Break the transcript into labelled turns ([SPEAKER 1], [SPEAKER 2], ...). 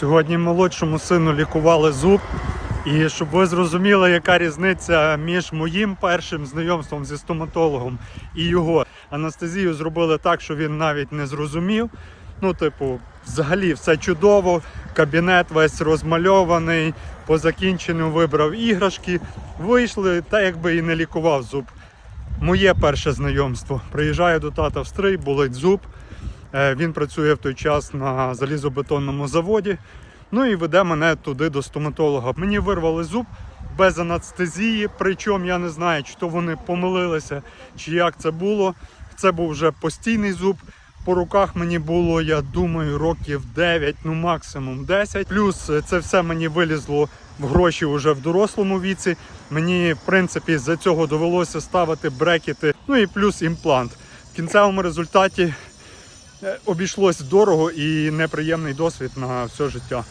[SPEAKER 1] Сьогодні молодшому сину лікували зуб. І щоб ви зрозуміли, яка різниця між моїм першим знайомством зі стоматологом і його анестезію зробили так, що він навіть не зрозумів. Ну, типу, взагалі все чудово, кабінет весь розмальований, по закінченню вибрав іграшки, вийшли, та якби і не лікував зуб. Моє перше знайомство. Приїжджаю до тата в стрий, болить зуб. Е, Він працює в той час на залізобетонному заводі. Ну і веде мене туди до стоматолога. Мені вирвали зуб без анестезії, причому я не знаю, чи то вони помилилися, чи як це було. Це був вже постійний зуб. По руках мені було, я думаю, років 9, ну максимум 10. Плюс це все мені вилізло в гроші вже в дорослому віці. Мені, в принципі, за цього довелося ставити брекети, ну і плюс імплант. В кінцевому результаті обійшлось дорого і неприємний досвід на все життя.